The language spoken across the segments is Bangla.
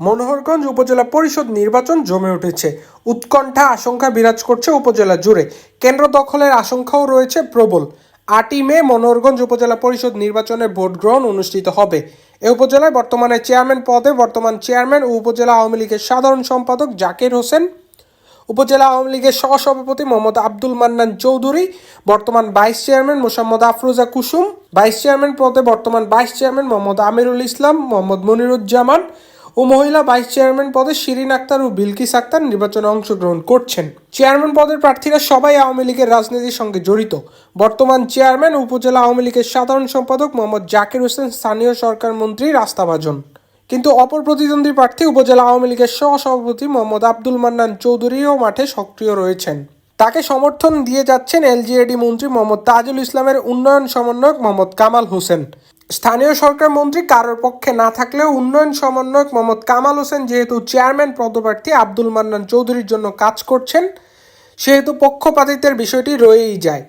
মনোহরগঞ্জ উপজেলা পরিষদ নির্বাচন জমে উঠেছে। উৎকণ্ঠা আশঙ্কা বিরাজ করছে উপজেলা জুড়ে। কেন্দ্র দখলের আশঙ্কাও রয়েছে প্রবল। আটই মে মনোহরগঞ্জ উপজেলা পরিষদ নির্বাচনে ভোট গ্রহণ অনুষ্ঠিত হবে। এ উপজেলায় বর্তমানে চেয়ারম্যান পদে বর্তমান চেয়ারম্যান ও উপজেলা আওয়ামী লীগের সাধারণ সম্পাদক জাকির হোসেন। উপজেলা আওয়ামী লীগের সহসভাপতি মোহাম্মদ আব্দুল মান্নান চৌধুরী, বর্তমান vice chairman Mosammat Afroza Kusum, vice chairman পদে বর্তমান ভাইস চেয়ারম্যান মোহাম্মদ আমিরুল ইসলাম, মোহাম্মদ মনিরুজ্জামান ও মহিলা ভাইস চেয়ারম্যান পদে শিরিন আক্তার ও বিলকিস আক্তার নির্বাচনে অংশগ্রহণ করছেন। চেয়ারম্যান পদের প্রার্থীরা সবাই আওয়ামী লীগের রাজনীতির সঙ্গে জড়িত। বর্তমান চেয়ারম্যান, উপজেলা আওয়ামী লীগের সাধারণ সম্পাদক মোহাম্মদ জাকির হোসেন, স্থানীয় সরকার মন্ত্রী রাস্তাভাজন কিন্তু অপর প্রতিদ্বন্দ্বী প্রার্থী উপজেলা আওয়ামী লীগের সহসভাপতি মোহাম্মদ আব্দুল মান্নান চৌধুরীও মাঠে সক্রিয় রয়েছেন। তাকে সমর্থন দিয়ে যাচ্ছেন এলজিএডি মন্ত্রী মোহাম্মদ তাজুল ইসলামের উন্নয়ন সমন্বয়ক মোহাম্মদ কামাল হোসেন। স্থানীয় সরকার মন্ত্রী কারোর পক্ষে না থাকলেও উন্নয়ন সমন্বয়ক মোহাম্মদ কামাল হোসেন যেহেতু চেয়ারম্যান পদপ্রার্থী আব্দুল মান্নান চৌধুরীর জন্য কাজ করছেন, সেহেতু পক্ষপাতিত্বের বিষয়টি রয়েই যায়।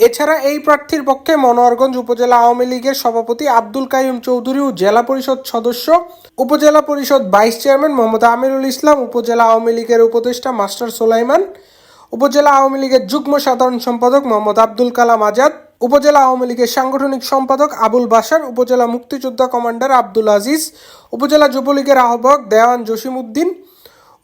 এছাড়া এই প্রার্থীর পক্ষে মনোয়ারগঞ্জ উপজেলা আওয়ামী লীগের সভাপতি আব্দুল কাইম চৌধুরী ও জেলা পরিষদ সদস্য, উপজেলা পরিষদ ভাইস চেয়ারম্যান মোহাম্মদ আমিরুল ইসলাম, উপজেলা আওয়ামী লীগের উপদেষ্টা মাস্টার সোলাইমান, উপজেলা আওয়ামী লীগের যুগ্ম সাধারণ সম্পাদক মোহাম্মদ আব্দুল কালাম আজাদ উপজেলা আওয়ামী লীগের সাংগঠনিক সম্পাদক আবুল বাসার উপজেলা মুক্তিযোদ্ধা কমান্ডার আব্দুল আজিজ, উপজেলা যুবলীগের আহ্বায়ক দেওয়ান জসিম উদ্দিন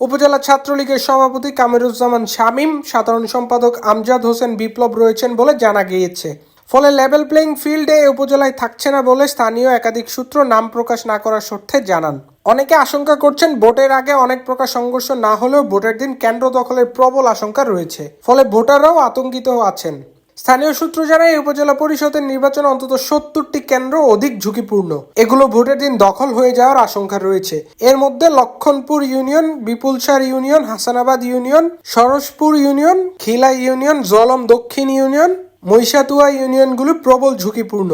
উপজেলা ছাত্রলীগের সভাপতি কামিরুজ্জামান শামীম, সাধারণ সম্পাদক আমজাদ হোসেন বিপ্লব রয়েছেন বলে জানা গিয়েছে। ফলে লেভেল প্লেইং ফিল্ডে উপজেলায় থাকছে না বলে স্থানীয় একাধিক সূত্র নাম প্রকাশ না করার সত্ত্বে জানান। অনেকে আশঙ্কা করছেন ভোটের আগে অনেক প্রকার সংঘর্ষ না হলেও ভোটের দিন কেন্দ্র দখলের প্রবল আশঙ্কা রয়েছে। ফলে ভোটাররাও আতঙ্কিত আছেন। স্থানীয় সূত্র জানায় উপজেলা পরিষদের নির্বাচন অন্তত সত্তরটি কেন্দ্র অধিক ঝুঁকিপূর্ণ। এগুলো ভোটের দিন দখল হয়ে যাওয়ার আশঙ্কা রয়েছে। এর মধ্যে Lakshmanpur union, Bipulasar union, Hasanabad union Saraspur union, Khila union, Jolam Dakshin union, মহিষাতুয়া ইউনিয়নগুলো প্রবল ঝুঁকিপূর্ণ।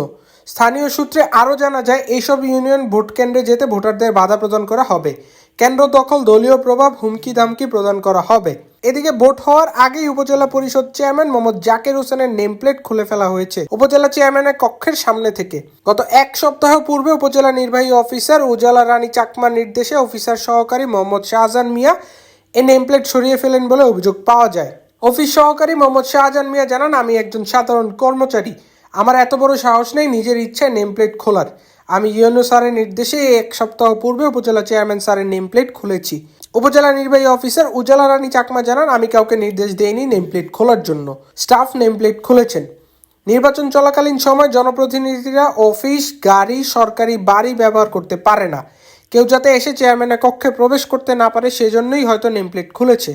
স্থানীয় সূত্রে আরও জানা যায়, এইসব ইউনিয়ন ভোট কেন্দ্রে যেতে ভোটারদের বাধা প্রদান করা হবে। কেন্দ্র দখল, দলীয় প্রভাব, হুমকি ধামকি প্রদান করা হবে। এদিকে ভোট হওয়ার আগেই উপজেলা পরিষদ চেয়ারম্যান মোহাম্মদ জাকের হোসেনের নেম প্লেট খুলে ফেলা হয়েছে উপজেলা চেয়ারম্যানের কক্ষের সামনে থেকে। গত এক সপ্তাহ পূর্বে উপজেলা নির্বাহী অফিসার উজালা রানী চাকমার নির্দেশে অফিসার সহকারী মোহাম্মদ শাহজাহান মিয়া এ নেম প্লেট সরিয়ে ফেলেন বলে অভিযোগ পাওয়া যায়। অফিস সহকারী মোহাম্মদ শাহজাহান মিয়া জানান, আমি একজন সাধারণ কর্মচারী। আমার এত বড় সাহস নেই, নিজের ইচ্ছায় নেম প্লেট খোলার। আমি ইউএনও স্যারের নির্দেশে এক সপ্তাহ পূর্বে উপজেলা চেয়ারম্যান স্যারের নেম প্লেট খুলেছি। উপজেলা নির্বাহী অফিসার উজালা রানী চাকমা জানান, আমি কাউকে নির্দেশ দেইনি নেম প্লেট খোলার জন্য। স্টাফ নেম প্লেট খুলেছেন। নির্বাচন চলাকালীন সময় জনপ্রতিনিধিরা অফিস, গাড়ি, সরকারি বাড়ি ব্যবহার করতে পারে না। কেউ যাতে এসে চেয়ারম্যানের কক্ষে প্রবেশ করতে না পারে, সেজন্যই হয়তো নেমপ্লেট খুলেছে।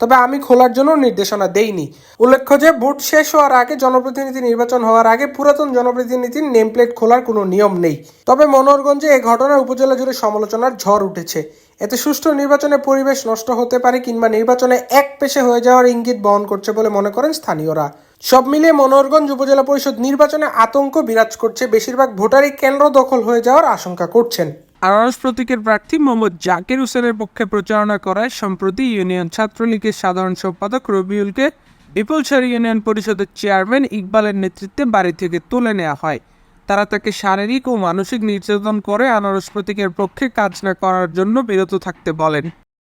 তবে আমি খোলার জন্য নির্দেশনা দেইনি। উল্লেখ্য যে, ভোট শেষ হওয়ার আগে জনপ্রতিনিধি নির্বাচন হওয়ার আগে পুরাতন জনপ্রতিনিধির নেমপ্লেট খোলার কোনো নিয়ম নেই। তবে মনোহরগঞ্জে এ ঘটনায় উপজেলা জুড়ে সমালোচনার ঝড় উঠেছে। এতে সুষ্ঠু নির্বাচনে পরিবেশ নষ্ট হতে পারে কিংবা নির্বাচনে এক পেশে হয়ে যাওয়ার ইঙ্গিত বহন করছে বলে মনে করেন স্থানীয়রা। সব মিলিয়ে মনোহরগঞ্জ উপজেলা পরিষদ নির্বাচনে আতঙ্ক বিরাজ করছে। বেশিরভাগ ভোটারই কেন্দ্র দখল হয়ে যাওয়ার আশঙ্কা করছেন। আনারস প্রতীকের প্রার্থী মোহাম্মদ জাকির হোসেনের পক্ষে প্রচারণা করায় সম্প্রতি ইউনিয়ন ছাত্রলীগের সাধারণ সম্পাদক রবিউলকে বিপুলসার ইউনিয়ন পরিষদের চেয়ারম্যান ইকবালের নেতৃত্বে বাড়ি থেকে তুলে নেওয়া হয়। তারা তাকে শারীরিক ও মানসিক নির্যাতন করে আনারস প্রতীকের পক্ষে কাজ না করার জন্য বিরত থাকতে বলেন।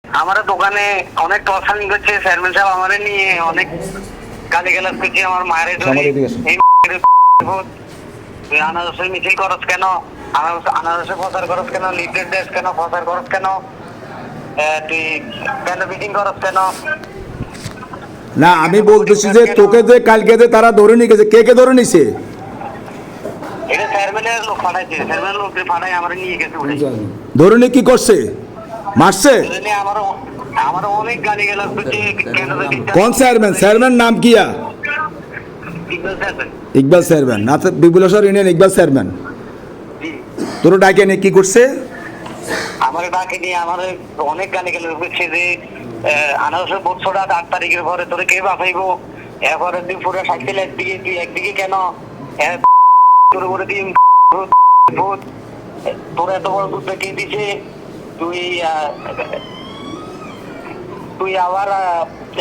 আমার দোকানে অনেক টর্চারিং করছে চেয়ারম্যান সাহেব আমারে নিয়ে অনেক গালি গালাজ করছে আমার মায়ের আনারসের মিছিল করস কেন? আনারস আনারসে প্রচার করস কেন? লিফলেট কেন? প্রচার করস কেন? তুই কেন মিটিং করস কেন? না আমি বলতেছি যে তোকে যে কালকে যে তারা ধরে নিয়ে গেছে কে কে ধরে নিছে? এটা চেয়ারম্যানের লোক চেয়ারম্যানের লোক ফাটাই আমার নিয়ে গেছে ধরে নিয়ে কি করছে? মারছে? আমারও অনেক গালি করছে। কোন চেয়ারম্যান? চেয়ারম্যান নাম কিয়া চেয়ারম্যান। ইকবাল চেয়ারম্যান। না তো বিপুলেশ্বর ইউনিয়ন ইকবাল চেয়ারম্যান। তোর ডাকে নিয়ে কি করছে? আমার ডাকে নিয়ে আমার অনেক গালি গেলে হচ্ছে যে আনারসের বছর আট তারিখের পরে তোরে কে বাঁচাইবো? এরপরে তুই পুরো সাইকেল একদিকে তুই একদিকে কেন? তোর ভূত, ভূত। তোর এত বড় দুধ কে দিছে? তুই তুই আবার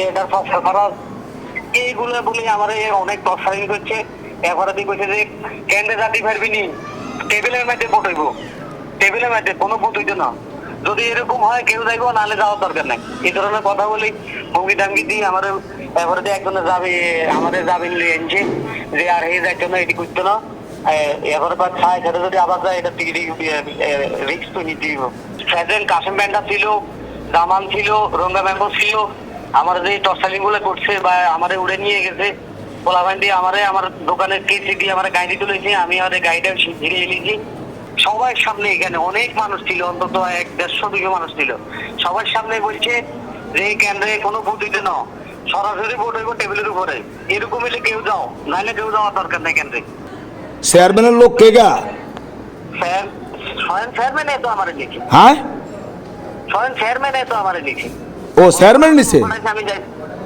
এটার ফসল খরচ এইগুলো বলে আমার অনেক টর্চারিং করছে। এরপরে তুই কইছে যে কেন্দ্রে জাতি ফেরবি নি। টেবিলের মধ্যে বসাইবো টেবিলের মধ্যে কোনো হইতো না। যদি এরকম হয়, কেউ যাইবো, নাহলে যাওয়ার দরকার নাই। এই ধরনের কথা বলি হুমকি টামকি দিয়ে আমার এবারে দিয়ে একজনে যাবে, আমাদের যাবেন লিয়ে আনছে যে আর হে যাইতো না, এটি করতো না। পর ছায় সেটা যদি আবার যায়, এটা রিক্স তো নিতে প্রেসিডেন্ট কাসিম ব্যান্ডা ছিল জামান ছিল, রঙ্গা ম্যাম্বো ছিল, আমার যে টর্চালিংগুলো করছে বা আমারে উড়ে নিয়ে গেছে পোলাবান দিয়ে আমারে আমার দোকানের কেসি দিয়ে আমার গাড়ি তুলেছে আমি আমাদের গাড়িটা ঘিরে নিয়েছি সবার সামনে এখানে অনেক মানুষ ছিল অন্তত এক দেড়শো দুশো মানুষ ছিল। সবার সামনে বলছে যে কেন্দ্রে কোনো ভোট দিতে না সরাসরি ভোট হইব টেবিলের উপরে। এরকম হলে কেউ যাও নাহলে কেউ যাওয়ার দরকার নেই কেন্দ্রে চেয়ারম্যানের লোক কে গা? স্যার স্বয়ং চেয়ারম্যান তো আমার লিখে হ্যাঁ? স্বয়ং চেয়ারম্যান তো আমার লিখে ও চেয়ারম্যান নিছে? আমি যাই।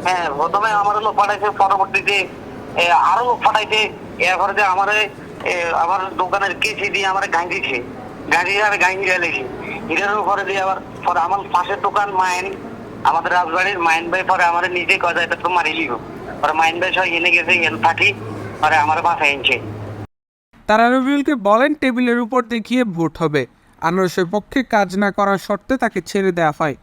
হ্যাঁ প্রথমে আমার লোক পাঠাইছে পরবর্তীতে আরও লোক পাঠাইছে। এরপরে যে আমার আমার দোকানের কেসি দিয়ে আমার গাই দিছে গাই দিয়ে আমি গাই হিরে লেছি হিরের উপরে দিয়ে আবার, পরে আমার পাশের দোকান মাইন আমাদের রাজবাড়ির মাইন ভাই পরে আমার নিজে কথা এটা তো মারি লিব পরে মাইন ভাই সব এনে গেছে, এনে থাকি, পরে আমার বাসায় এনেছে। তারা রবিউলকে বলেন, টেবিলের উপর দেখিয়ে ভোট হবে। আনারসের পক্ষে কাজ না করার শর্তে তাকে ছেড়ে দেওয়া হয়।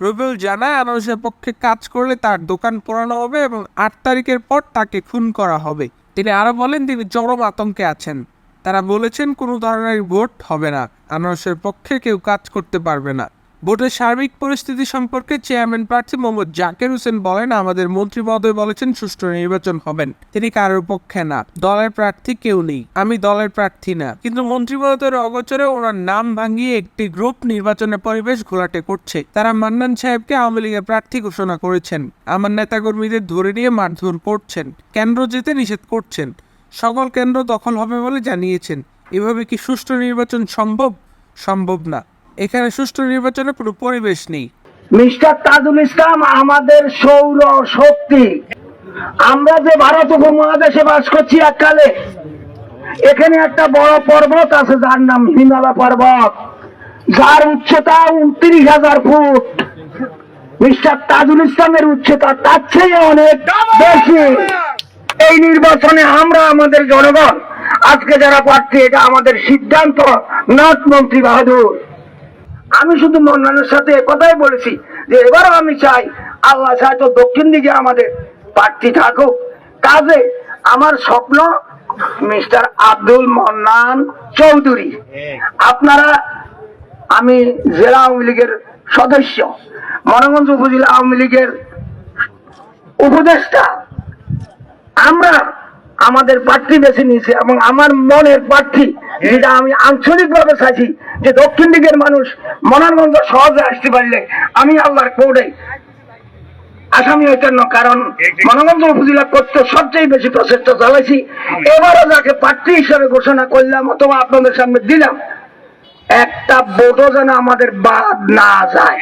রবিউল জানায়, আনারসের পক্ষে কাজ করলে তার দোকান পোড়ানো হবে এবং আট তারিখের পর তাকে খুন করা হবে। তিনি আরও বলেন, তিনি চরম আতঙ্কে আছেন। তারা বলেছেন, কোনো ধরনের ভোট হবে না। আনারসের পক্ষে কেউ কাজ করতে পারবে না। ভোটের সার্বিক পরিস্থিতি সম্পর্কে চেয়ারম্যান প্রার্থী মোহাম্মদ জাকের হোসেন বলেন, আমাদের মন্ত্রী বলেছেন সুষ্ঠু নির্বাচন হবেন তিনি কারোর পক্ষে না। দলের প্রার্থী কেউ নেই। আমি দলের প্রার্থী না। কিন্তু মন্ত্রী অগোচরে ওনার নাম ভাঙিয়ে একটি গ্রুপ নির্বাচনের পরিবেশ ঘোলাটে করছে। তারা মান্নান সাহেবকে আওয়ামী লীগের প্রার্থী ঘোষণা করেছেন। আমার নেতাকর্মীদের ধরে নিয়ে মারধর করছেন। কেন্দ্র যেতে নিষেধ করছেন। সকল কেন্দ্র দখল হবে বলে জানিয়েছেন। এভাবে কি সুষ্ঠু নির্বাচন সম্ভব? সম্ভব না। এখানে সুষ্ঠু নির্বাচনের কোনো পরিবেশ নেই। মিস্টার তাজুল ইসলাম আমাদের সৌর শক্তি। আমরা যে ভারত উপমহাদেশে বাস করছি এককালে, এখানে একটা বড় পর্বত আছে যার নাম হিমালয় পর্বত। যার উচ্চতা উনত্রিশ হাজার ফুট। মিস্টার তাজুল ইসলামের উচ্চতা তার চেয়ে অনেক বেশি। এই নির্বাচনে আমরা আমাদের জনগণ, আজকে যারা পাচ্ছি এটা আমাদের সিদ্ধান্ত, নট মন্ত্রী বাহাদুর। আমি শুধু মন্নানের সাথে কথাই বলেছি যে এবারও আমি চাই আল্লাহ চাই তো দক্ষিণ দিকে আমাদের প্রার্থী থাকুক। কাজে আমার স্বপ্ন মিস্টার আব্দুল মন্নান চৌধুরী। আপনারা, আমি জেলা আওয়ামী লীগের সদস্য মনোগঞ্জ উপজেলা আওয়ামী লীগের উপদেষ্টা। আমরা আমাদের প্রার্থী বেছে নিয়েছি এবং আমার মনের প্রার্থী যেটা আমি আঞ্চলিকভাবে চাইছি যে দক্ষিণ দিকের মানুষ মনারগঞ্জ সহজে আসতে পারলে আমি আল্লাহর কোর্টে আসামি হইতেন না কারণ মনোগঞ্জ উপজেলা করতে সবচেয়ে বেশি প্রচেষ্টা চালাইছি। এবারও যাকে প্রার্থী হিসেবে ঘোষণা করলাম অথবা আপনাদের সামনে দিলাম একটা ভোটও যেন আমাদের বাদ না যায়।